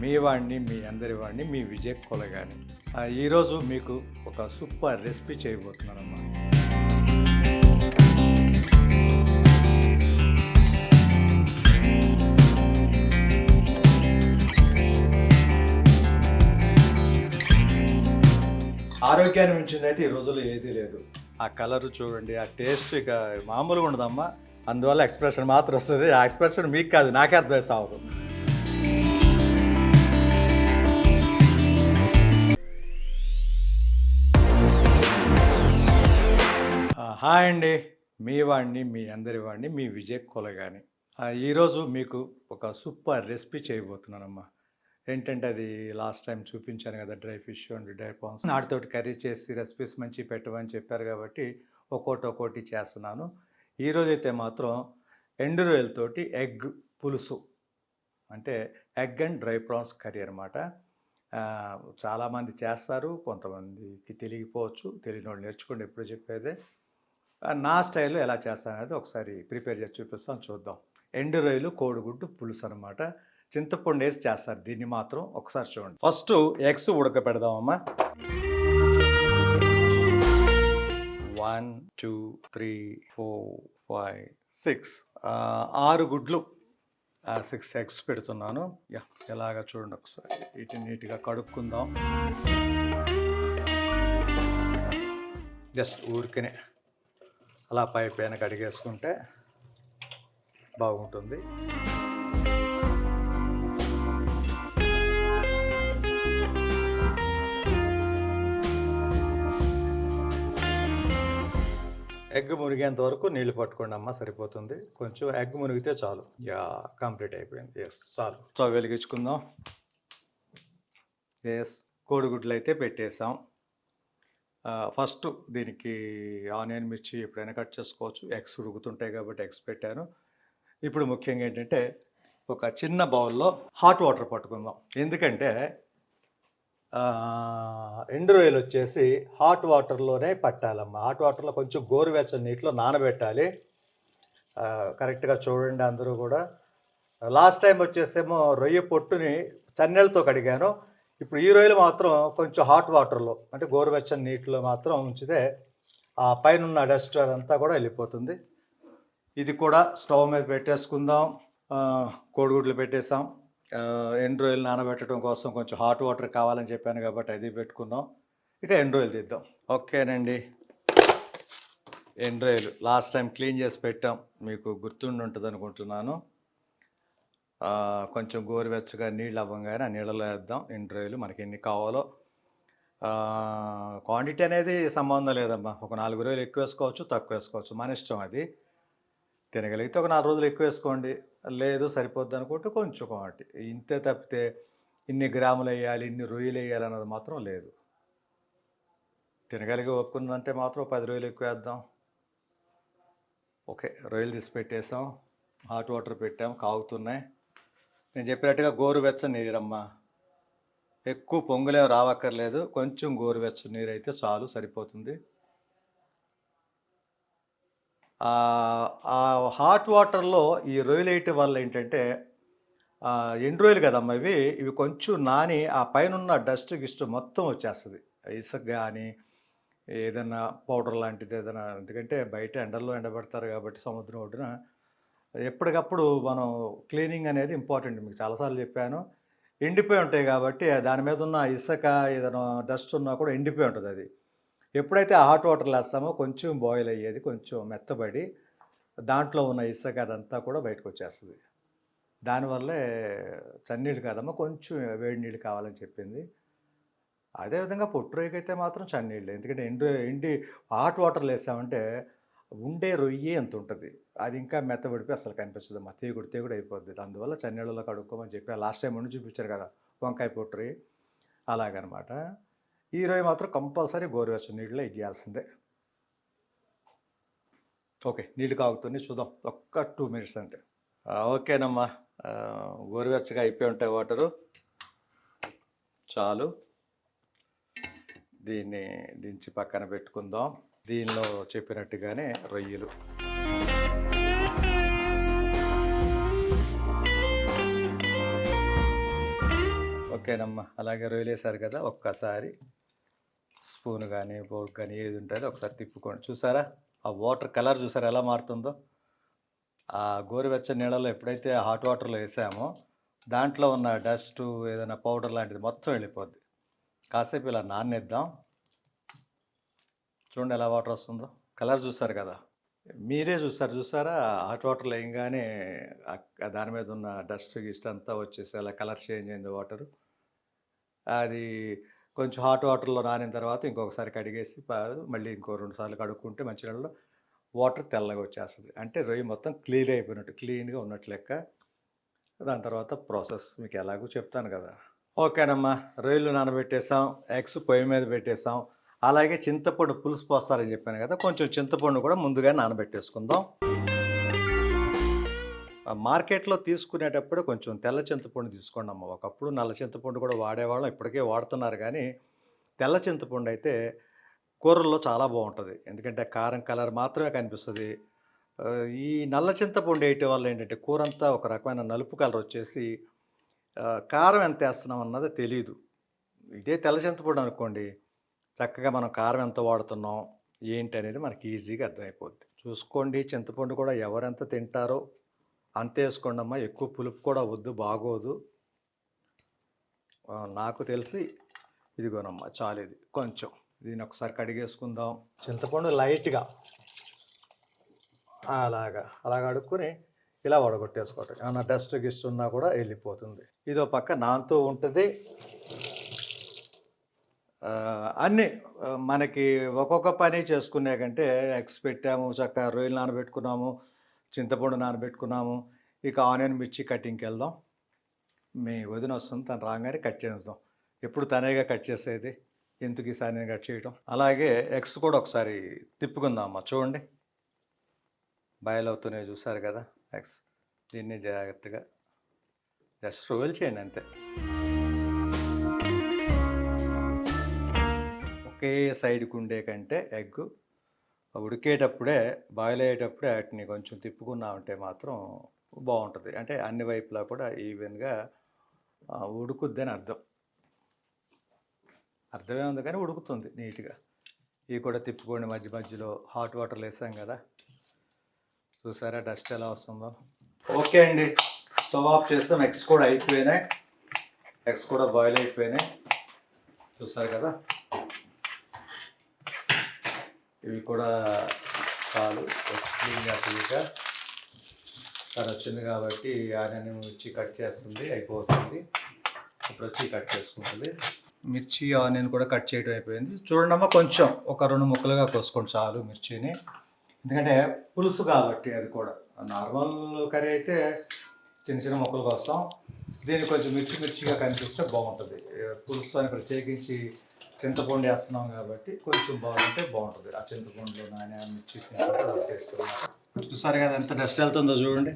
మీ వాడిని మీ అందరి వాడిని మీ విజయ్ కొలగాని. ఈరోజు మీకు ఒక సూపర్ రెసిపీ చేయబోతున్నానమ్మా. ఆరోగ్యాన్ని మించిందైతే అయితే ఈ రోజుల్లో ఏదీ లేదు. ఆ కలర్ చూడండి ఆ టేస్ట్ ఇక మామూలుగా ఉండదమ్మా. అందువల్ల ఎక్స్ప్రెషన్ మాత్రం వస్తుంది. ఆ ఎక్స్ప్రెషన్ మీకు కాదు నాకే అర్థం సావదు హాయ్ అండి. మీ వాడిని మీ అందరి వాడిని మీ విజయ్ కొలగాని. ఈరోజు మీకు ఒక సూపర్ రెసిపీ చేయబోతున్నానమ్మా. ఏంటంటే అది లాస్ట్ టైం చూపించాను కదా dry fish and dry prawns. వాటితోటి కర్రీ చేసి రెసిపీస్ మంచి పెట్టమని చెప్పారు కాబట్టి ఒక్కోటి ఒక్కోటి చేస్తున్నాను. ఈరోజు అయితే మాత్రం ఎండు రొయ్యలతోటి ఎగ్ పులుసు. అంటే egg and dry prawns curry అనమాట చాలామంది చేస్తారు కొంతమందికి తెలియకపోవచ్చు తెలియని వాళ్ళు నేర్చుకోండి ఎప్పుడు చెప్పేదే. నా స్టైల్లో ఎలా చేస్తాను అనేది ఒకసారి ప్రిపేర్ చేసి చూపిస్తాను చూద్దాం. ఎండు రొయ్యలు కోడిగుడ్డు పులుసు అనమాట చింతపండు వేసి చేస్తారు దీన్ని మాత్రం ఒకసారి చూడండి. First eggs ఉడకపెడదామమ్మా. One two three four five six. ఆరు గుడ్లు. సిక్స్ ఎగ్స్ పెడుతున్నాను. యా ఎలాగ చూడండి ఒకసారి. వీటిని నీట్గా కడుక్కుందాం. జస్ట్ ఊరికనే. అలా పై పైన కడిగేసుకుంటే బాగుంటుంది. ఎగ్ మునిగేంత వరకు నీళ్ళు పట్టుకోండి అమ్మ సరిపోతుంది. కొంచెం ఎగ్ మునిగితే చాలు. యా కంప్లీట్ అయిపోయింది. ఎస్ చాలు. స్టవ్ వెలిగించుకుందాం ఎస్ కోడిగుడ్లు అయితే పెట్టేసాం ఫస్ట్ దీనికి ఆనియన్ మిర్చి ఎప్పుడైనా కట్ చేసుకోవచ్చు. ఎగ్స్ ఉడుకుతుంటాయి కాబట్టి ఎగ్స్ పెట్టాను. ఇప్పుడు ముఖ్యంగా ఏంటంటే ఒక చిన్న బౌల్లో హాట్ వాటర్ పట్టుకుందాం. ఎందుకంటే ఆ, ఎండు రొయ్యలు వచ్చేసి హాట్ వాటర్లోనే పట్టాలమ్మా. హాట్ వాటర్లో కొంచెం గోరువెచ్చని నీటిలో నానబెట్టాలి. కరెక్ట్గా చూడండి అందరూ కూడా. లాస్ట్ టైం వచ్చేసేమో రొయ్య పొట్టుని చన్నెలతో కడిగాను. ఇప్పుడు ఈ రొయ్యలు మాత్రం కొంచెం హాట్ వాటర్లో అంటే గోరువెచ్చని నీటిలో మాత్రం ఉంచితే ఆ పైన ఉన్న డస్ట్ అదంతా కూడా వెళ్ళిపోతుంది. ఇది కూడా స్టవ్ మీద పెట్టేసుకుందాం. కోడిగుడ్లు పెట్టేసాం ఎండు రొయ్యలు నానబెట్టడం కోసం కొంచెం హాట్ వాటర్ కావాలని చెప్పాను కాబట్టి అది పెట్టుకుందాం. ఇక ఎండు రొయ్యలు తీద్దాం. ఓకేనండి. ఎండు రొయ్యలు లాస్ట్ టైం క్లీన్ చేసి పెట్టాం. మీకు గుర్తుండి ఉంటుంది అనుకుంటున్నాను. కొంచెం గోరువెచ్చగా నీళ్ళు అవ్వగానే ఆ నీళ్ళలో వేద్దాం. ఎండు మనకి ఎన్ని కావాలో. క్వాంటిటీ అనేది సంబంధం లేదమ్మా. ఒక నాలుగు రోజులు ఎక్కువ వేసుకోవచ్చు తక్కువ వేసుకోవచ్చు. మన ఇష్టం అది. తినగలిగితే ఒక నాలుగు రోజులు ఎక్కువ వేసుకోండి. లేదు సరిపోద్ది అనుకుంటే కొంచెం క్వాంటిటీ ఇంతే తప్పితే ఇన్ని గ్రాములు వేయాలి ఇన్ని రొయ్యలు వేయాలి అన్నది మాత్రం లేదు. తినగలిగి ఒప్పుకుందంటే మాత్రం పది రోజులు ఎక్కువ వేద్దాం. ఓకే రొయ్యలు తీసి పెట్టేసాం. హాట్ వాటర్ పెట్టాం. కాగుతున్నాయి. నేను చెప్పినట్టుగా గోరువెచ్చని నీరమ్మా. ఎక్కువ పొంగులేం రావక్కర్లేదు. కొంచెం గోరువెచ్చని నీరు అయితే చాలు సరిపోతుంది. ఆ హాట్ వాటర్లో ఈ రొయ్యలు వేయటం వల్ల ఏంటంటే ఎండు రొయ్యలు కదమ్మా ఇవి. ఇవి కొంచెం నాని ఆ పైన ఉన్న డస్ట్ గిస్ట్ మొత్తం వచ్చేస్తుంది. ఇసుక కానీ ఏదైనా పౌడర్ లాంటిది ఏదైనా ఎందుకంటే బయట ఎండల్లో ఎండబెడతారు కాబట్టి సముద్రం ఒడ్డున ఎప్పటికప్పుడు మనం క్లీనింగ్ అనేది ఇంపార్టెంట్. మీకు చాలాసార్లు చెప్పాను. ఎండిపోయి ఉంటాయి కాబట్టి దాని మీద ఉన్న ఇసుక ఏదైనా డస్ట్ ఉన్నా కూడా ఎండిపోయి ఉంటుంది అది. ఎప్పుడైతే హాట్ వాటర్లు వేస్తామో కొంచెం బాయిల్ అయ్యేది కొంచెం మెత్తబడి దాంట్లో ఉన్న ఇసుక అదంతా కూడా బయటకు వచ్చేస్తుంది. దానివల్లే చన్నీళ్ళు కాదమ్మా కొంచెం వేడి నీళ్ళు కావాలని చెప్పింది. అదేవిధంగా పొట్టు రొయ్యకైతే మాత్రం చన్నీళ్ళు. ఎందుకంటే ఎండు ఎండి హాట్ వాటర్లు వేసామంటే ఉండే రొయ్యి అంత ఉంటుంది. అది ఇంకా మెత్తబడిపోయి అసలు కనిపించదు. మా తీగుడు తీగుడు అయిపోద్ది. అందువల్ల చన్నీళ్ళలో కడుక్కోమని చెప్పి లాస్ట్ టైం ఉండి చూపించారు కదా వంకాయ పొట్రి అలాగనమాట. ఈ రొయ్య మాత్రం కంపల్సరీ గోరువెచ్చని నీళ్ళలో ఇయ్యాల్సిందే. ఓకే నీళ్ళు కాగుతుంది చూద్దాం. ఒక్క టూ మినిట్స్ అంతే. ఓకేనమ్మా. గోరువెచ్చగా అయిపోయి ఉంటాయి వాటరు. చాలు. దీన్ని దించి పక్కన పెట్టుకుందాం. దీనిలో చెప్పినట్టుగానే రొయ్యలు. ఓకేనమ్మా అలాగే రొయ్యలేసారు కదా ఒక్కసారి స్పూన్ కానీ బోర్క్ కానీ ఏది ఉంటుందో ఒకసారి తిప్పుకోండి. చూసారా? ఆ వాటర్ కలర్ చూసారా ఎలా మారుతుందో? ఆ గోరువెచ్చని నీళ్ళలో ఎప్పుడైతే హాట్ వాటర్లో వేసామో దాంట్లో ఉన్న డస్ట్ ఏదైనా పౌడర్ లాంటిది మొత్తం వెళ్ళిపోద్ది. కాసేపు ఇలా నానేద్దాం. చూడండి ఎలా వాటర్ వస్తుందో. కలర్ చూస్తారు కదా. మీరే చూసారు చూసారా? హాట్ వాటర్ లేయంగానే దాని మీద ఉన్న డస్ట్ గిస్ట్ అంతా వచ్చేసి అలా కలర్ చేంజ్ అయింది వాటర్. అది కొంచెం హాట్ వాటర్లో నానిన తర్వాత ఇంకొకసారి కడిగేసి పా- మళ్ళీ ఇంకో రెండు సార్లు కడుక్కుంటే మంచి నీళ్ళలో వాటర్ తెల్లగా వచ్చేస్తుంది. అంటే రొయ్యి మొత్తం క్లీన్ అయిపోయినట్టు క్లీన్గా ఉన్నట్టు లెక్క. దాని తర్వాత ప్రాసెస్ మీకు ఎలాగో చెప్తాను కదా. ఓకేనమ్మా. రొయ్యలు నానబెట్టేసాం. ఎగ్స్ పొయ్యి మీద పెట్టేసాం. అలాగే చింతపండు పులుసు పోస్తారని చెప్పాను కదా కొంచెం చింతపండు కూడా ముందుగా నానబెట్టేసుకుందాం. ఆ మార్కెట్లో తీసుకునేటప్పుడు కొంచెం తెల్ల చింతపండు తీసుకోండి అమ్మ. ఒకప్పుడు నల్ల చింతపండు కూడా వాడేవాళ్ళం ఇప్పటికే వాడుతున్నారు కానీ తెల్ల చింతపండు అయితే కూరల్లో చాలా బాగుంటుంది. ఎందుకంటే కారం కలర్ మాత్రమే కనిపిస్తుంది. ఈ నల్ల చింతపండు వేయటం వల్ల ఏంటంటే కూర అంతా ఒక రకమైన నలుపు కలర్ వచ్చేసి కారం ఎంత వేస్తున్నాం అన్నది తెలియదు ఇదే తెల్ల చింతపండు అనుకోండి చక్కగా మనం కారం ఎంత వాడుతున్నాం ఏంటి అనేది మనకి ఈజీగా అర్థమైపోద్ది. చూసుకోండి చింతపండు కూడా ఎవరెంత తింటారో అంత వేసుకోండి అమ్మా ఎక్కువ పులుపు కూడా వద్దు బాగోదు. నాకు తెలిసి ఇదిగోనమ్మా చాలు ఇది కొంచెం దీన్ని ఒకసారి కడిగేసుకుందాం. చింతపండు లైట్గా అలాగా అలాగ అడుక్కుని ఇలా వడగొట్టేసుకోవటం. ఏమన్నా డస్ట్ గిస్ట్ ఉన్నా కూడా వెళ్ళిపోతుంది. ఇదో పక్క నాంతో ఉంటుంది. అన్నీ మనకి ఒక్కొక్క పని చేసుకునే కంటే ఎగ్స్ పెట్టాము చక్కగా రొయ్యలు నానబెట్టుకున్నాము చింతపండు నానబెట్టుకున్నాము ఇక ఆనియన్ మిర్చి కటింగ్కి వెళ్దాం. మీ వదిన వస్తుంది తను రాగానే కట్ చేద్దాం ఎప్పుడు తనేగా కట్ చేసేది? ఎందుకు ఈసారి నేను కట్ చేయటం? అలాగే ఎగ్స్ కూడా ఒకసారి తిప్పుకుందాం అమ్మ చూడండి. బాయిల్ అవుతున్నాయి చూసారు కదా ఎగ్స్. దీన్ని జాగ్రత్తగా జస్ట్ రోల్ చేయండి అంతే. ఒకే సైడ్కి ఉండే కంటే ఎగ్ ఉడికేటప్పుడే బాయిల్ అయ్యేటప్పుడే వాటిని కొంచెం తిప్పుకున్నామంటే మాత్రం బాగుంటుంది అంటే అన్ని వైపులా కూడా ఈవెన్గా ఉడుకుద్దని అర్థం. అర్థమే ఉంది కానీ ఉడుకుతుంది నీట్గా. ఇవి కూడా తిప్పుకోండి మధ్య మధ్యలో. హాట్ వాటర్లు వేసాం కదా. చూసారా డస్ట్ ఎలా వస్తుందో? ఓకే అండి. స్టవ్ ఆఫ్ చేస్తాం. ఎగ్స్ కూడా అయిపోయినాయి. ఎగ్స్ కూడా బాయిల్ అయిపోయినాయి చూసారు కదా? ఇవి కూడా చాలు క్లీన్గా క్లీన్గా తను వచ్చింది కాబట్టి ఆనియన్ మిర్చి కట్ చేస్తుంది అయిపోతుంది. ఇప్పుడు వచ్చి కట్ చేసుకుంటుంది. మిర్చి ఆనియన్ కూడా కట్ చేయడం అయిపోయింది. చూడండమ్మా కొంచెం ఒక రెండు ముక్కలుగా కోసుకోండి చాలు మిర్చిని. ఎందుకంటే పులుసు కాబట్టి అది కూడా. నార్మల్ కర్రీ అయితే చిన్న చిన్న ముక్కలు కోస్తాం. దీన్ని కొంచెం మిర్చి మిర్చిగా కనిపిస్తే బాగుంటుంది. పులుసు అని ప్రత్యేకించి చింతపండు వేస్తున్నాం కాబట్టి కొంచెం బాగుంటే బాగుంటుంది. ఆ చింతపండులో నాణ్య మిర్చి వేస్తున్నాం చూసారు కదా ఎంత డస్ట్ వెళ్తుందో చూడండి.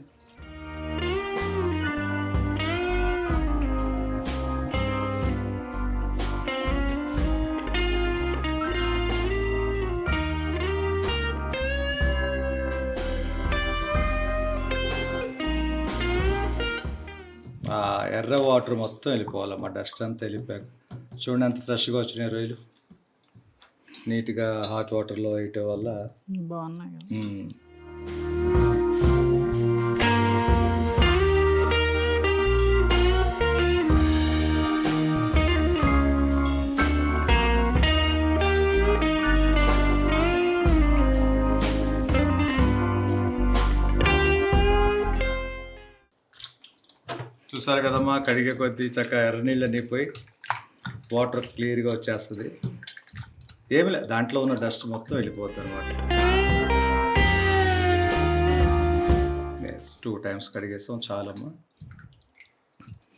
ఎర్ర వాటర్ మొత్తం వెళ్ళిపోవాలమ్మా డస్ట్ అంతా వెళ్ళిపోయాక. చూడండి ఎంత ఫ్రెష్గా వచ్చినాయి రొయ్యలు. నీట్గా హాట్ వాటర్లో వేయటం వల్ల బాగున్నాయి చూసారు కదమ్మా కడిగే కొద్దీ చక్కగా ఎర్ర అన్నీ పోయి వాటర్ క్లియర్గా వచ్చేస్తుంది. ఏమి లేదు దాంట్లో ఉన్న డస్ట్ మొత్తం వెళ్ళిపోద్ది అనమాట టూ టైమ్స్ కడిగేస్తాం చాలమ్మా.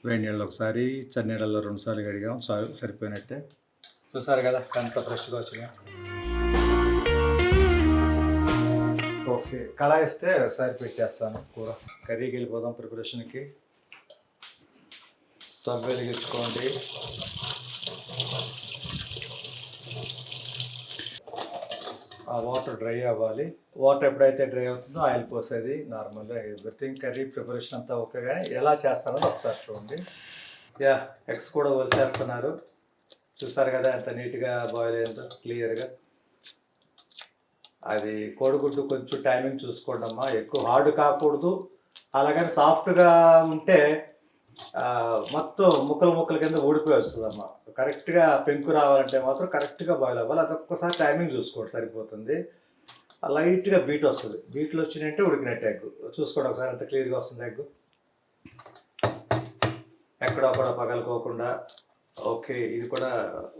వేడి నీళ్ళు ఒకసారి చన్నీళ్ళలో రెండుసార్లు కడిగాం చాలు సరిపోయినట్టే. చూసారు కదా అంత ఫ్రెష్గా వచ్చినా ఓకే కళాయిస్తే సరిపెట్టేస్తాను ఒకసారి పెట్టేస్తాను కూర. కర్రీకి వెళ్ళిపోదాం ప్రిపరేషన్కి. స్టవ్ వెలిగించుకోండి ఆ వాటర్ డ్రై అవ్వాలి. వాటర్ ఎప్పుడైతే డ్రై అవుతుందో ఆయిల్ పోసేది నార్మల్గా ఎవ్రీథింగ్ కర్రీ ప్రిపరేషన్ అంతా ఓకే కానీ ఎలా చేస్తారో ఒకసారి చూడండి. యా ఎగ్స్ కూడా వదిలేస్తున్నారు. చూసారు కదా ఎంత నీట్గా బాయిల్ అయిందో క్లియర్గా అది కోడిగుడ్డు కొంచెం టైమింగ్ చూసుకోండి అమ్మా ఎక్కువ హార్డ్ కాకూడదు. అలాగని సాఫ్ట్గా ఉంటే మొత్తం ముక్కలు ముక్కల కింద ఊడిపోయి వస్తుంది అమ్మా కరెక్ట్గా పెంకు రావాలంటే మాత్రం కరెక్ట్గా బాయిల్ అవ్వాలి. అది ఒక్కసారి టైమింగ్ చూసుకోండి సరిపోతుంది. లైట్గా బీట్ వస్తుంది. బీట్లు వచ్చినాయంటే ఉడికినట్టు ఎగ్ చూసుకోండి ఒకసారి అంత క్లియర్గా వస్తుంది ఎగ్ ఎక్కడ కూడా పగలుకోకుండా. ఓకే ఇది కూడా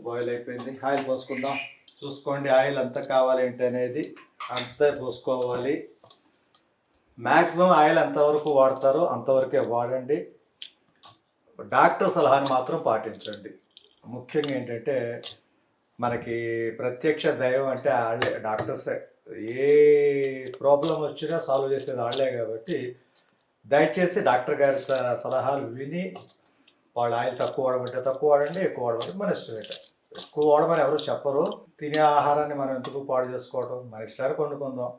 బాయిల్ అయిపోయింది. ఆయిల్ పోసుకుందాం. చూసుకోండి ఆయిల్ ఎంత కావాలి ఏంటి అనేది. అంతే పోసుకోవాలి. మ్యాక్సిమం ఆయిల్ ఎంతవరకు వాడతారో అంతవరకే వాడండి. డాక్టర్ సలహాను మాత్రం పాటించండి. ముఖ్యంగా ఏంటంటే మనకి ప్రత్యక్ష దైవం అంటే వాళ్ళే డాక్టర్సే ఏ ప్రాబ్లం వచ్చినా సాల్వ్ చేసేది వాళ్ళే కాబట్టి దయచేసి డాక్టర్ గారి సలహాలు విని వాళ్ళు ఆయిల్ తక్కువ వాడమంటే తక్కువ వాడండి ఎక్కువ వాడమంటే మన ఇష్టమేట ఎక్కువ వాడమని ఎవరు చెప్పరు. తినే ఆహారాన్ని మనం ఎందుకు పాడు చేసుకోవడం మన ఇష్టానికి వండుకుందాం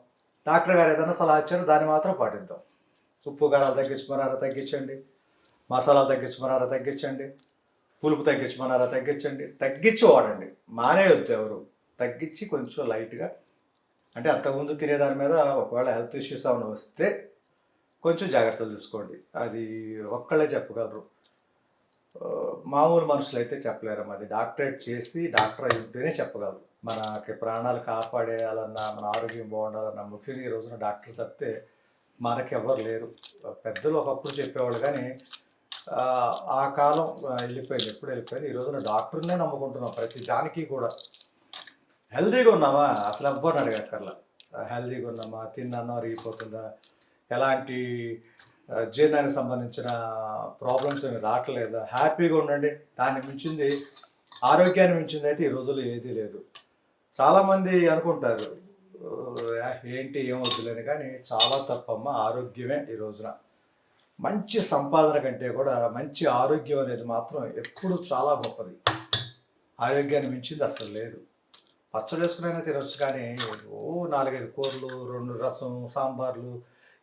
డాక్టర్ గారు ఏదైనా సలహా ఇచ్చారో దాన్ని మాత్రం పాటిద్దాం. ఉప్పు కారాలు తగ్గించమన్నారా తగ్గించండి. మసాలాలు తగ్గించమన్నారా? తగ్గించండి. పులుపు తగ్గించమన్నారా? తగ్గించండి. తగ్గించి వాడండి మానేయొద్దు ఎవరు. తగ్గించి కొంచెం లైట్గా అంటే అంతకుముందు తినేదాని మీద ఒకవేళ హెల్త్ ఇష్యూస్ ఏమైనా వస్తే కొంచెం జాగ్రత్తలు తీసుకోండి. అది ఒక్కళ్ళే చెప్పగలరు. మామూలు మనుషులు అయితే చెప్పలేరు అది డాక్టరేట్ చేసి డాక్టర్ అయి ఉంటేనే చెప్పగలరు. మనకి ప్రాణాలు కాపాడేయాలన్నా మన ఆరోగ్యం బాగుండాలన్నా ముఖ్యంగా ఈ రోజున డాక్టర్ తప్పితే మనకెవ్వరు లేరు. పెద్దలు ఒకప్పుడు చెప్పేవాళ్ళు కానీ ఆ, కాలం వెళ్ళిపోయింది. ఎప్పుడు వెళ్ళిపోయింది? ఈ రోజున డాక్టర్నే నమ్ముకుంటున్నాం ప్రతి దానికి కూడా. హెల్దీగా ఉన్నామా? అసలు ఎవ్వరు అడగక్కర్లా. హెల్దీగా ఉన్నామా? తిన్నామా? అరిగిపోతుందా? ఎలాంటి జీర్ణానికి సంబంధించిన ప్రాబ్లమ్స్ ఏమి రావట్లేదా? హ్యాపీగా ఉండండి. దాన్ని మించింది ఆరోగ్యాన్ని మించింది అయితే ఈ రోజుల్లో ఏదీ లేదు. చాలామంది అనుకుంటారు ఏంటి? ఏం ఏమవుతుందని కానీ చాలా తప్పమ్మ ఆరోగ్యమే ఈ రోజున. మంచి సంపాదన కంటే కూడా మంచి ఆరోగ్యం అనేది మాత్రం ఎప్పుడు చాలా గొప్పది. ఆరోగ్యాన్ని మించింది అసలు లేదు. పచ్చడి వేసుకునైనా తినవచ్చు కానీ ఓ నాలుగైదు కూరలు రెండు రసం సాంబార్లు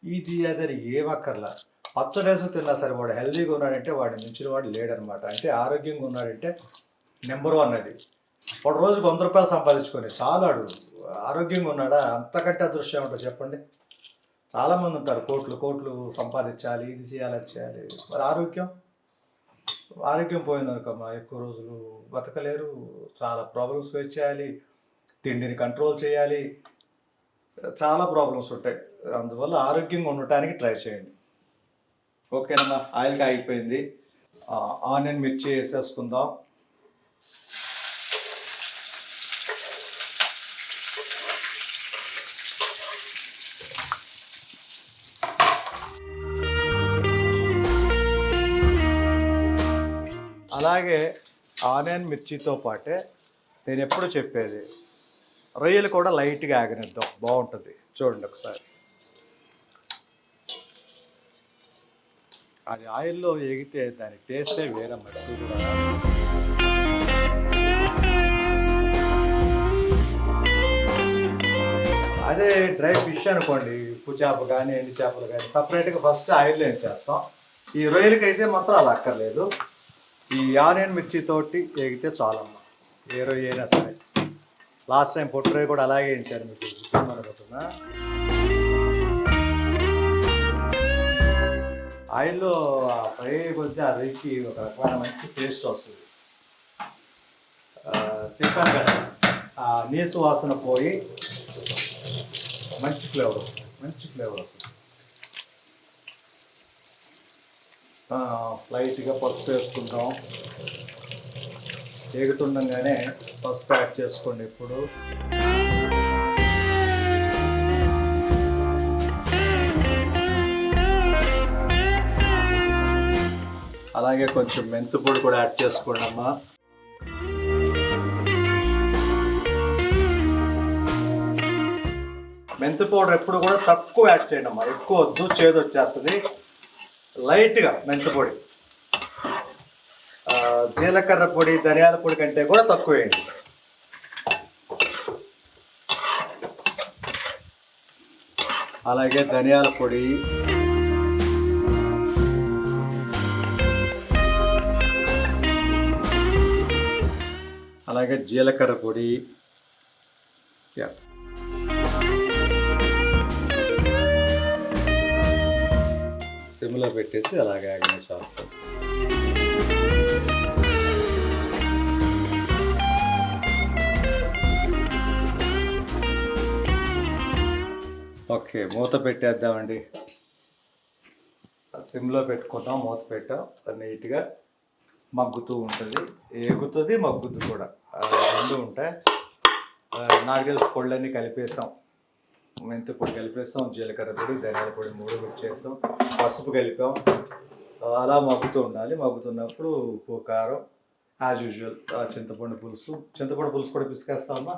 ఇది అదని ఏమక్కర్లా పచ్చడి వేసుకు తిన్నా సరే వాడు హెల్దీగా ఉన్నాడంటే వాడిని మించిన వాడు లేడనమాట. అంటే ఆరోగ్యంగా ఉన్నాడంటే నెంబర్ వన్ అది. వాడు రోజుకు వంద రూపాయలు సంపాదించుకొని చాలాడు ఆరోగ్యంగా ఉన్నాడా? అంతకంటే అదృశ్యం ఉంటుంది చెప్పండి. చాలామంది ఉంటారు కోట్లు కోట్లు సంపాదించాలి ఇది చేయాలి అది చేయాలి. మరి ఆరోగ్యం? ఆరోగ్యం పోయిందనుకమ్మా ఎక్కువ రోజులు బతకలేరు చాలా ప్రాబ్లమ్స్ ఫేస్ చేయాలి తిండిని కంట్రోల్ చేయాలి చాలా ప్రాబ్లమ్స్ ఉంటాయి. అందువల్ల ఆరోగ్యంగా ఉండటానికి ట్రై చేయండి. ఓకేనమ్మా ఆయిల్గా అయిపోయింది. ఆనియన్ మిర్చి వేసేసుకుందాం. అలాగే ఆనియన్ మిర్చితో పాటే నేను ఎప్పుడు చెప్పేది. రొయ్యలు కూడా లైట్గా ఆగనిద్దాం. బాగుంటుంది చూడండి ఒకసారి. అది ఆయిల్లో ఎగితే దాని టేస్టే వేరమ్మ అదే డ్రై ఫిష్ అనుకోండి. ఉప్పు చేప కానీ ఎండి చేపలు కానీ సపరేట్గా ఫస్ట్ ఆయిల్లో ఏం చేస్తాం? ఈ రొయ్యలకైతే మాత్రం అలా అక్కర్లేదు. ఈ ఆనియన్ మిర్చి తోటి ఎగితే చాలమ్మ ఏ రొయ్య అయినా సరే. లాస్ట్ టైం పొట్టు కూడా అలాగే వేయించారు మీకు. అనుకుంటున్నా ఆయిల్లో ఫ్రై కొద్ది ఆ రైకి ఒక రకమైన మంచి టేస్ట్ వస్తుంది. చెప్పాను కదా ఆ నీసు వాసన పోయి మంచి ఫ్లేవర్ వస్తుంది. మంచి ఫ్లేవర్ వస్తుంది. లైట్గా పసుపు వేసుకుంటాం. వేగుతుండగానే పసుపు యాడ్ చేసుకోండి ఇప్పుడు. అలాగే కొంచెం మెంతి పొడి కూడా యాడ్ చేసుకోండి అమ్మా. మెంతి పౌడర్ ఎప్పుడు కూడా తక్కువ యాడ్ చేయండి అమ్మా. ఎక్కువ వద్దు చేదు వచ్చేస్తుంది. లైట్గా మెంతపొడి జీలకర్ర పొడి ధనియాల పొడి కంటే కూడా తక్కువేయండి అలాగే ధనియాల పొడి. అలాగే జీలకర్ర పొడి. ఎస్ సిమ్లో పెట్టేసి అలాగే ఆగిన షాప్ ఓకే మూత పెట్టేద్దామండి. సిమ్లో పెట్టుకుంటాం మూత పెట్టాం. అది నీట్గా మగ్గుతూ ఉంటుంది. ఏగుతుంది మగ్గుద్ది కూడా. రెండు ఉంటాయి. నాకు తెలిసి పొళ్ళన్నీ కలిపేసాం. మెంతి పొడి జీలకర్ర పొడి ధనియాల పొడి మూడు వచ్చేస్తాం పసుపు కలిపాం. అలా మగ్గుతూ ఉండాలి. మగ్గుతున్నప్పుడు ఉప్పు కారం యాజ్ యూజువల్ చింతపండు పులుసు. చింతపండు పులుసు కూడా పిసికేస్తామా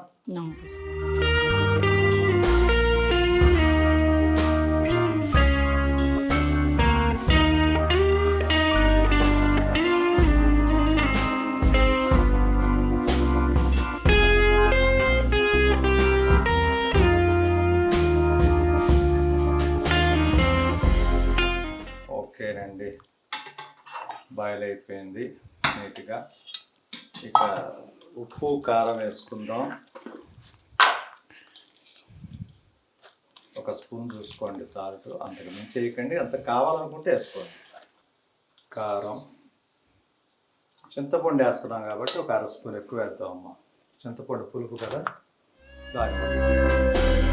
ఉప్పు కారం వేసుకుందాం. ఒక స్పూన్ చూసుకోండి సాల్ట్. అంతకు మించి వేయకండి. అంత కావాలనుకుంటే వేసుకోండి. కారం. చింతపండు వేస్తున్నాం కాబట్టి ఒక అర స్పూన్ ఎక్కువ వేద్దాం అమ్మ. చింతపండు పులుపు కదా? దాని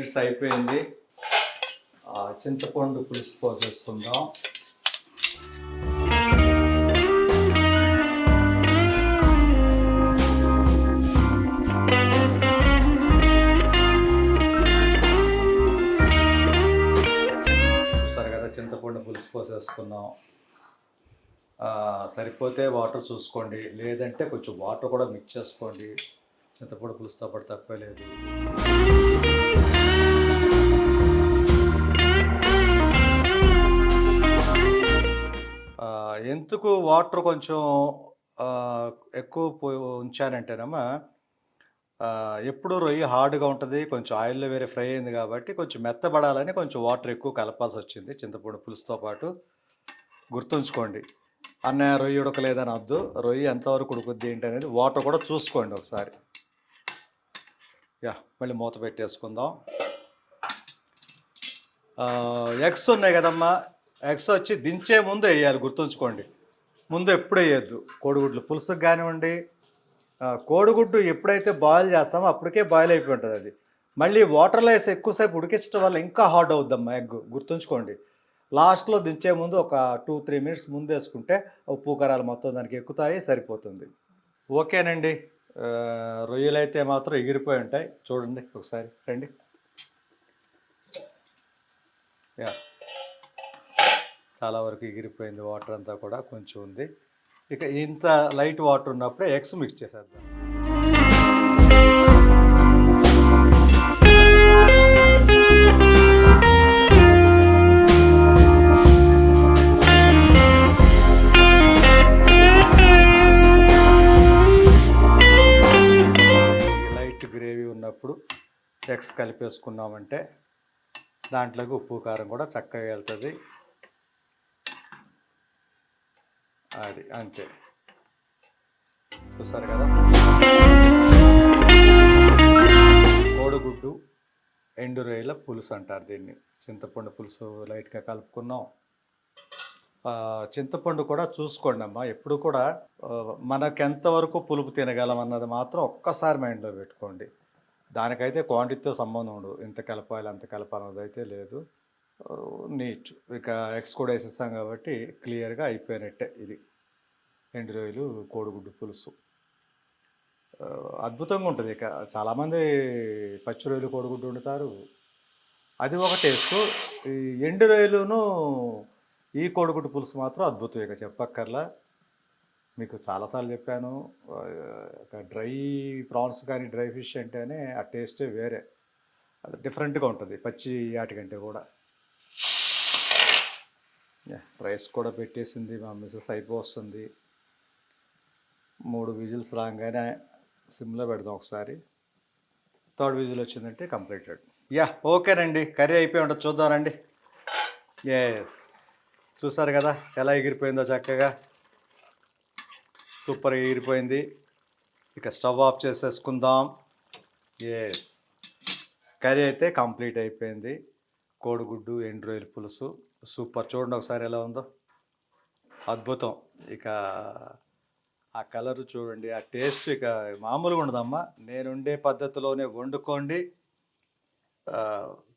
మినిట్స్ అయిపోయింది. చింతపండు పులుసు పోసేసుకుందాం. చూసారు కదా చింతపండు పులుసు పోసేసుకున్నాం సరిపోతే వాటర్ చూసుకోండి. లేదంటే కొంచెం వాటర్ కూడా మిక్స్ చేసుకోండి. చింతపండు పులుసుతో పాటు తప్పే ఎందుకు వాటర్ కొంచెం ఎక్కువ ఉంచానంటేనమ్మా ఎప్పుడు రొయ్యి హార్డ్గా ఉంటుంది కొంచెం ఆయిల్లో వేరే ఫ్రై అయింది కాబట్టి కొంచెం మెత్తబడాలని కొంచెం వాటర్ ఎక్కువ కలపాల్సి వచ్చింది. చింతపండు పులుసుతో పాటు గుర్తుంచుకోండి. అన్న రొయ్యి ఉడకలేదని వద్దు రొయ్యి ఎంతవరకు ఉడుకుద్ది ఏంటి అనేది వాటర్ కూడా చూసుకోండి ఒకసారి. యా మళ్ళీ మూత పెట్టేసుకుందాం. ఎగ్స్ ఉన్నాయి కదమ్మా ఎగ్స్ వచ్చి దించే ముందు వేయాలి గుర్తుంచుకోండి. ముందు ఎప్పుడు వేయద్దు. కోడిగుడ్లు పులుసుకు కానివ్వండి. కోడిగుడ్డు ఎప్పుడైతే బాయిల్ చేస్తామో అప్పటికే బాయిల్ అయిపోయి ఉంటుంది అది. మళ్ళీ వాటర్లో వేసి ఎక్కువసేపు ఉడికించడం వల్ల ఇంకా హార్డ్ అవుద్దమ్మా ఎగ్ గుర్తుంచుకోండి. లాస్ట్లో దించే ముందు ఒక టూ త్రీ మినిట్స్ ముందు వేసుకుంటే ఉప్పు కారాలు మొత్తం దానికి ఎక్కుతాయి సరిపోతుంది. ఓకేనండి. రొయ్యలైతే రొయ్యలు అయితే మాత్రం ఎగిరిపోయి ఉంటాయి. చూడండి ఒకసారి రండి. యా. చాలా వరకు ఎగిరిపోయింది వాటర్ అంతా కూడా కొంచెం ఉంది. ఇక ఇంత లైట్ వాటర్ ఉన్నప్పుడే ఎగ్స్ మిక్స్ చేసేద్దాం. లైట్ గ్రేవీ ఉన్నప్పుడు ఎగ్స్ కలిపేసుకున్నామంటే దాంట్లోకి ఉప్పు కారం కూడా చక్కగా వెళ్తుంది. అది అంతే. చూస్తారు కదా? కోడిగుడ్డు ఎండు రొయ్యల పులుసు అంటారు దీన్ని. చింతపండు పులుసు లైట్గా కలుపుకున్నాం. చింతపండు కూడా చూసుకోండి అమ్మా. ఎప్పుడు కూడా మనకెంతవరకు పులుపు తినగలం అన్నది మాత్రం ఒక్కసారి మైండ్లో పెట్టుకోండి. దానికైతే క్వాంటిటీతో సంబంధం ఉండదు. ఇంత కలపాలి అంత కలపాలన్నది అయితే లేదు. నీట్. ఇక ఎక్స్ కూడా వేసేస్తాం కాబట్టి క్లియర్గా అయిపోయినట్టే ఇది. ఎండు రొయ్యలు కోడిగుడ్డు పులుసు. అద్భుతంగా ఉంటుంది. ఇక చాలామంది పచ్చి రొయ్యలు కోడిగుడ్డు వండుతారు. అది ఒక టేస్ట్. ఈ ఎండు రొయ్యలును ఈ కోడిగుడ్డు పులుసు మాత్రం అద్భుతం. ఇక చెప్పక్కర్లా. మీకు చాలాసార్లు చెప్పాను. డ్రై ప్రాన్స్ కానీ డ్రై ఫిష్ అంటేనే ఆ టేస్టే వేరే. అది డిఫరెంట్గా ఉంటుంది. పచ్చి వాటికంటే కూడా. రైస్ కూడా పెట్టేసింది మా మిస్సెస్ అయిపోస్తుంది మూడు విజిల్స్ రాగానే సిమ్లో పెడదాం ఒకసారి. థర్డ్ విజిల్ వచ్చిందంటే కంప్లీటెడ్. యా ఓకేనండి కర్రీ అయిపోయి ఉంటుంది చూద్దామండి ఎస్ చూసారు కదా ఎలా ఎగిరిపోయిందో చక్కగా. సూపర్గా ఎగిరిపోయింది. ఇక స్టవ్ ఆఫ్ చేసేసుకుందాం. ఎస్ కర్రీ అయితే కంప్లీట్ అయిపోయింది. కోడిగుడ్డు ఎండ్రోయిల్ పులుసు. సూపర్. చూడండి ఒకసారి ఎలా ఉందో. అద్భుతం. ఇక ఆ కలర్ చూడండి ఆ టేస్ట్ ఇక మామూలుగా ఉండదమ్మా. నేనుండే పద్ధతిలోనే వండుకోండి.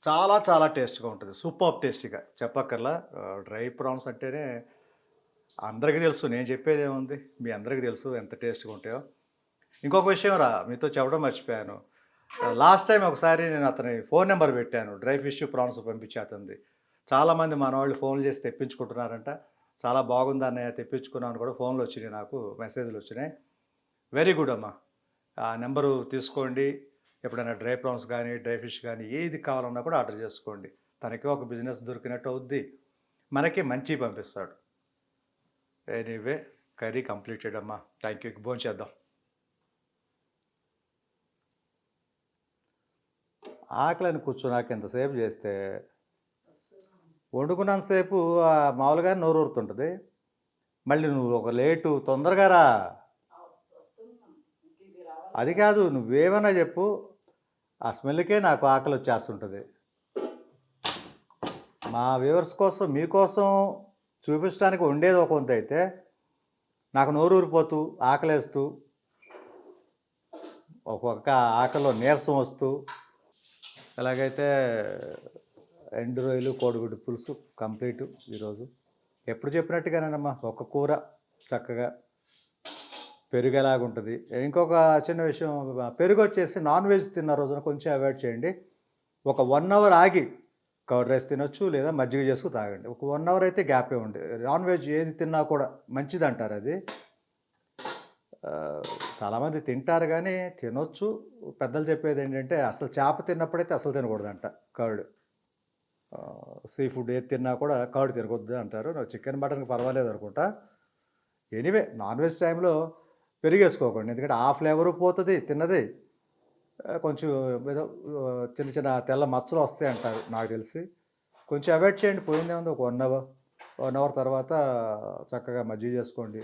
చాలా చాలా టేస్ట్గా ఉంటుంది. సూపర్ టేస్టీగా చెప్పక్కర్లా. డ్రై ప్రాన్స్ అంటేనే అందరికీ తెలుసు. నేను చెప్పేది ఏముంది? మీ అందరికీ తెలుసు ఎంత టేస్ట్గా ఉంటాయో. ఇంకొక విషయం రా మీతో చెప్పడం మర్చిపోయాను. లాస్ట్ టైం ఒకసారి నేను అతని ఫోన్ నెంబర్ పెట్టాను. డ్రై ఫిష్ ప్రాన్స్ పంపించే అతనిది. చాలామంది మన వాళ్ళు ఫోన్లు చేసి తెప్పించుకుంటున్నారంట. చాలా బాగుంది అన్నయ్య తెప్పించుకున్నాను కూడా ఫోన్లు వచ్చినాయి నాకు మెసేజ్లు వచ్చినాయి. వెరీ గుడ్ అమ్మా. ఆ నెంబరు తీసుకోండి. ఎప్పుడైనా డ్రై ప్రాన్స్ కానీ డ్రై ఫిష్ కానీ ఏది కావాలన్నా కూడా ఆర్డర్ చేసుకోండి. తనకి ఒక బిజినెస్ దొరికినట్టు అవుద్ది. మనకి మంచి పంపిస్తాడు. ఎనీవే కర్రీ కంప్లీటెడ్ అమ్మా. థ్యాంక్ యూ భోజనం చేద్దాం. ఆకలిని కూర్చున్నాక ఎంతసేపు చేస్తే వండుకున్నంతసేపు మామూలుగా నోరు ఊరుతుంటుంది. మళ్ళీ నువ్వు ఒక లేటు తొందరగా రా. అది కాదు నువ్వేమన్నా చెప్పు. ఆ స్మెల్కే నాకు ఆకలి వచ్చేస్తుంటుంది. మా వ్యూవర్స్ కోసం మీకోసం చూపించడానికి ఉండేది ఒక వంత అయితే నాకు నోరు ఊరిపోతూ ఆకలేస్తూ ఒక్కొక్క ఆకలిలో నీరసం వస్తూ ఎలాగైతే ఎండు రొయ్యలు కోడిగుడ్డు పులుసు కంప్లీట్ ఈరోజు. ఎప్పుడు చెప్పినట్టుగానేనమ్మా ఒక కూర చక్కగా పెరుగు ఎలాగుంటుంది ఇంకొక చిన్న విషయం పెరుగు వచ్చేసి నాన్ వెజ్ తిన్న రోజున కొంచెం అవాయిడ్ చేయండి. ఒక వన్ అవర్ ఆగి కర్డ్ రైస్ తినొచ్చు లేదా మజ్జిగ చేసుకు తాగండి. ఒక వన్ అవర్ అయితే గ్యాప్ ఇవ్వండి నాన్ వెజ్ ఏది తిన్నా కూడా మంచిది అంటారు అది చాలామంది తింటారు కానీ తినొచ్చు. పెద్దలు చెప్పేది ఏంటంటే అసలు చేప తిన్నప్పుడైతే అసలు తినకూడదంట కర్డ్. సీ ఫుడ్ ఏది తిన్నా కూడా కాడు తినకొద్దు అంటారు. నాకు చికెన్ మటన్కి పర్వాలేదు అనుకుంటా. ఎనీవే నాన్ వెజ్ టైంలో పెరిగేసుకోకండి. ఎందుకంటే ఆ ఫ్లేవరు పోతుంది తిన్నది. కొంచెం ఏదో చిన్న చిన్న తెల్ల మచ్చలు వస్తాయి అంటారు నాకు తెలిసి. కొంచెం అవాయిడ్ చేయండి. పోయిందే ఉంది ఒక వన్ అవర్ వన్ అవర్ తర్వాత చక్కగా మజ్జిగ చేసుకోండి.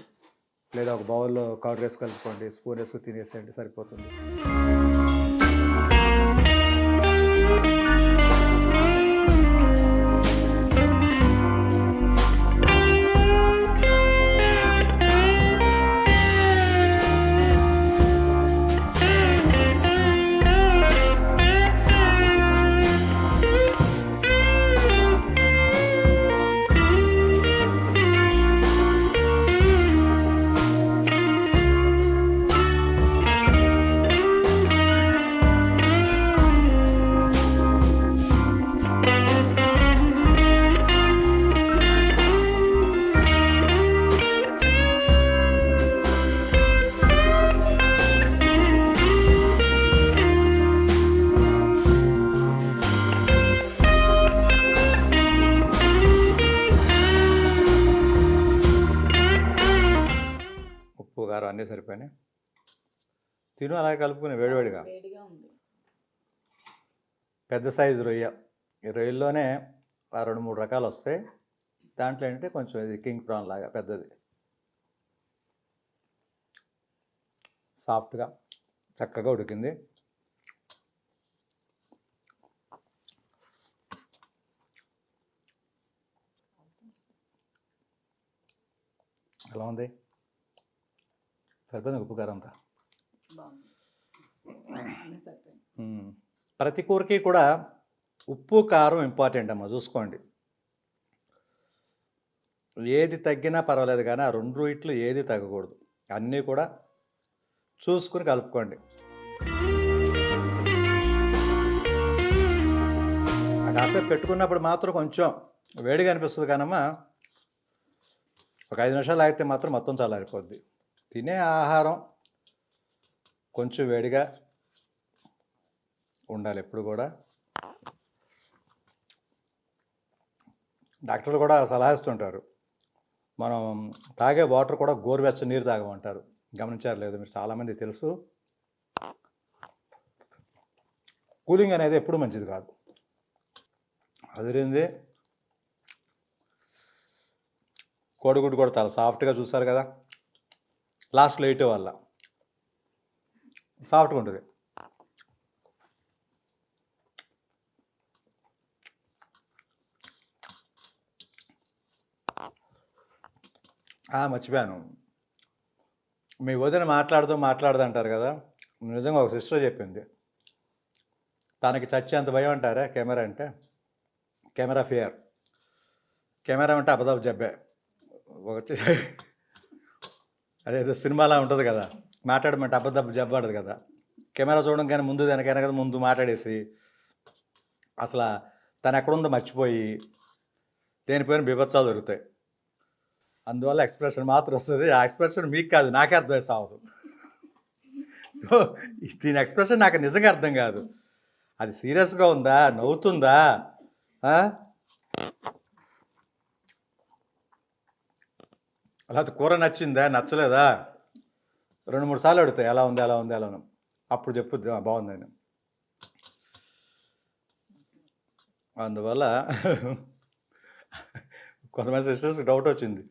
లేదా ఒక బౌల్లో కర్డ్ రైస్ కలుపుకోండి. స్పూన్ వేసుకుని తినేసేయండి. సరిపోతుంది. అన్నీ సరిపోయినాయి. తిను అలాగే కలుపుకుని వేడివేడిగా పెద్ద సైజు రొయ్య. ఈ రొయ్యల్లోనే రెండు మూడు రకాలు వస్తాయి. దాంట్లో ఏంటంటే కొంచెం ఇది కింగ్ ప్రాన్ లాగా పెద్దది. సాఫ్ట్గా చక్కగా ఉడికింది. ఎలా ఉంది? సరిపోయింది ఉప్పు కారం. ప్రతి కూరకి కూడా ఉప్పు కారం ఇంపార్టెంట్ అమ్మ చూసుకోండి. ఏది తగ్గినా పర్వాలేదు కానీ ఆ రెండు ఇట్లు ఏది తగ్గకూడదు. అన్నీ కూడా చూసుకుని కలుపుకోండి. కాసేపు పెట్టుకున్నప్పుడు మాత్రం కొంచెం వేడిగా అనిపిస్తుంది కానమ్మా ఒక ఐదు నిమిషాలు ఆగితే మాత్రం మొత్తం చల్లారిపోద్ది. తినే ఆహారం కొంచెం వేడిగా ఉండాలి ఎప్పుడు కూడా. డాక్టర్లు కూడా సలహా ఇస్తుంటారు. మనం తాగే వాటర్ కూడా గోరువెచ్చని నీరు తాగమంటారు. గమనించారు లేదు మీరు చాలామంది తెలుసు. కూలింగ్ అనేది ఎప్పుడు మంచిది కాదు. అదిరింది. కోడిగుడ్డు కూడా చాలా సాఫ్ట్గా చూసారు కదా. లాస్ట్లో వేయటం వల్ల. సాఫ్ట్గా ఉంటుంది. మర్చిపోయాను. మీ వదిన మాట్లాడుతూ మాట్లాడదు అంటారు కదా నిజంగా ఒక సిస్టర్ చెప్పింది. తనకి చచ్చేంత భయం అంటారా కెమెరా అంటే? Camera fear. కెమెరా అంటే అబద్ధపు జబ్బే. ఒకటి అదేదో సినిమాలా ఉంటుంది కదా. మాట్లాడమంటే అబద్ధపు జబ్బాడదు కదా. కెమెరా చూడడం కానీ ముందు దానికైనా కదా ముందు మాట్లాడేసి అసలు తను ఎక్కడుందో మర్చిపోయి దేనిపైన బీభత్సాలు దొరుకుతాయి. అందువల్ల ఎక్స్ప్రెషన్ మాత్రం వస్తుంది. ఆ ఎక్స్ప్రెషన్ మీకు కాదు నాకే అర్థం సావదు దీని ఎక్స్ప్రెషన్ నాకు నిజంగా అర్థం కాదు. అది సీరియస్గా ఉందా? నవ్వుతుందా? ఆ? అలా కూర నచ్చిందా నచ్చలేదా? రెండు మూడు సార్లు అడుగుతాయి ఎలా ఉంది ఎలా ఉంది ఎలా ఉంది అప్పుడు చెప్పుద్ది బాగుంది బాగుందని అందువల్ల కొంతమంది సిస్టర్స్ డౌట్ వచ్చింది.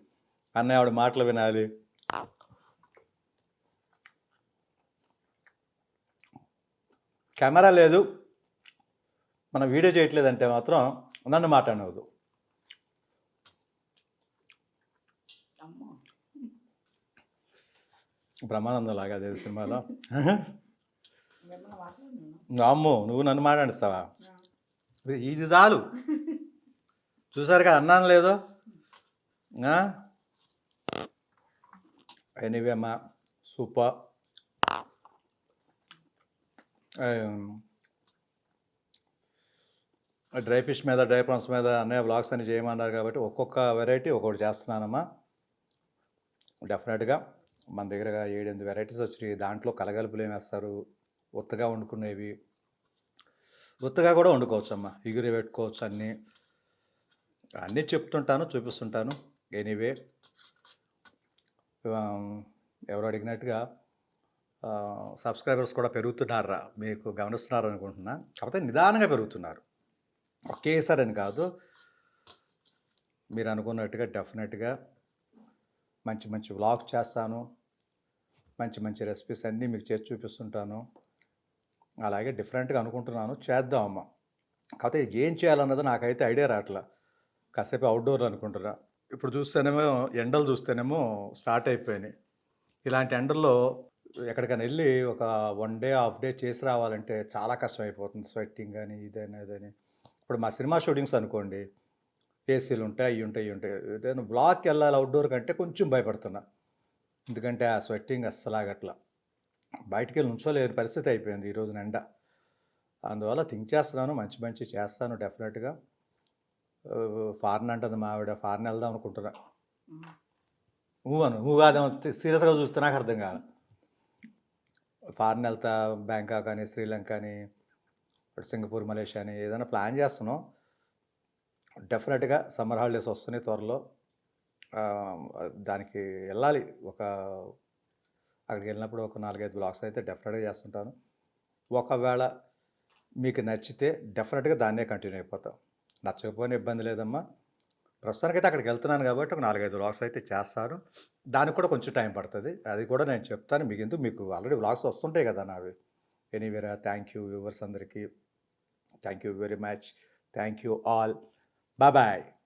అన్నయ్య ఆవిడ మాటలు వినాలి. కెమెరా లేదు. మనం వీడియో చేయట్లేదంటే మాత్రం నన్ను మాట్లాడవద్దు బ్రహ్మానందం లాగా అదే సినిమాలో. అమ్ము నువ్వు నన్ను మాట్లాడిస్తావా? ఇది చాలు. చూసారు కదా అన్నాను లేదో. ఎనీవే అమ్మా సూపర్. డ్రై ఫిష్ మీద డ్రై ప్రాన్స్ మీద అన్నయ్య బ్లాగ్స్ అని చేయమన్నారు కాబట్టి ఒక్కొక్క వెరైటీ ఒక్కొక్కటి చేస్తున్నానమ్మా. డెఫినెట్గా మన దగ్గర ఏడెనిమిది వెరైటీస్ వచ్చినాయి. దాంట్లో కలగలుపులు ఏమి వేస్తారు? ఉత్తగా వండుకునేవి. ఉత్తగా కూడా వండుకోవచ్చు అమ్మా ఎగురు పెట్టుకోవచ్చు అన్నీ. అన్నీ చెప్తుంటాను చూపిస్తుంటాను. ఎనీవే ఎవరు అడిగినట్టుగా సబ్స్క్రైబర్స్ కూడా పెరుగుతున్నారా? మీకు గమనిస్తున్నారు అనుకుంటున్నా కాకపోతే నిదానంగా పెరుగుతున్నారు. ఒకేసారి అని కాదు. మీరు అనుకున్నట్టుగా డెఫినెట్గా మంచి మంచి వ్లాగ్ చేస్తాను. మంచి మంచి రెసిపీస్ అన్నీ మీకు చేసి చూపిస్తుంటాను. అలాగే డిఫరెంట్గా అనుకుంటున్నాను. చేద్దాం అమ్మ. కాకపోతే ఏం చేయాలన్నది నాకైతే ఐడియా రావట్లా. కాసేపు అవుట్డోర్ అనుకుంటున్నా. ఇప్పుడు చూస్తేనేమో ఎండలు చూస్తేనేమో స్టార్ట్ అయిపోయినాయి. ఇలాంటి ఎండల్లో ఎక్కడికైనా వెళ్ళి ఒక వన్ డే హాఫ్ డే చేసి రావాలంటే చాలా కష్టం అయిపోతుంది స్వెట్టింగ్ కానీ ఇదని ఇదని. ఇప్పుడు మా సినిమా షూటింగ్స్ అనుకోండి. ఏసీలు ఉంటాయి అవి ఉంటాయి ఇవి ఉంటాయి. ఏదైనా బ్లాక్కి వెళ్ళాలి అవుట్డోర్ కంటే కొంచెం భయపడుతున్నా. ఎందుకంటే ఆ స్వెట్టింగ్ అస్సలాగట్లా. బయటికి వెళ్ళి ఉంచోలేని పరిస్థితి అయిపోయింది ఈ రోజున ఎండ అందువల్ల థింక్ చేస్తున్నాను మంచి మంచి చేస్తాను డెఫినెట్గా. ఫారెన్ అంటుంది మా ఆవిడ ఫారెన్ వెళ్దాం అనుకుంటున్నా. నువ్వు అను నువ్వు కాదేమో సీరియస్గా చూస్తే నాకు అర్థం కాదు. ఫారెన్ వెళ్తా బ్యాంకాక్ కానీ శ్రీలంక అని సింగపూర్ మలేషియా అని ఏదైనా ప్లాన్ చేస్తున్నాం. డెఫినెట్గా సమ్మర్ హాలిడేస్ వస్తున్నాయి త్వరలో. దానికి వెళ్ళాలి. ఒక అక్కడికి వెళ్ళినప్పుడు ఒక నాలుగైదు బ్లాగ్స్ అయితే డెఫినెట్గా చేస్తుంటాను. ఒకవేళ మీకు నచ్చితే డెఫినెట్గా దాన్నే కంటిన్యూ అయిపోతాం. నచ్చకపోయినా ఇబ్బంది లేదమ్మా. ప్రస్తుతానికైతే అక్కడికి వెళ్తున్నాను కాబట్టి ఒక నాలుగైదు వ్లాగ్స్ అయితే చేస్తాను. దానికి కూడా కొంచెం టైం పడుతుంది. అది కూడా నేను చెప్తాను. మీకు ఎందుకు? మీకు ఆల్రెడీ వ్లాగ్స్ వస్తుంటాయి కదా నావి. ఎనీవేరా థ్యాంక్ యూ వ్యూవర్స్ అందరికీ. Thank you very much. Thank you all. Bye bye.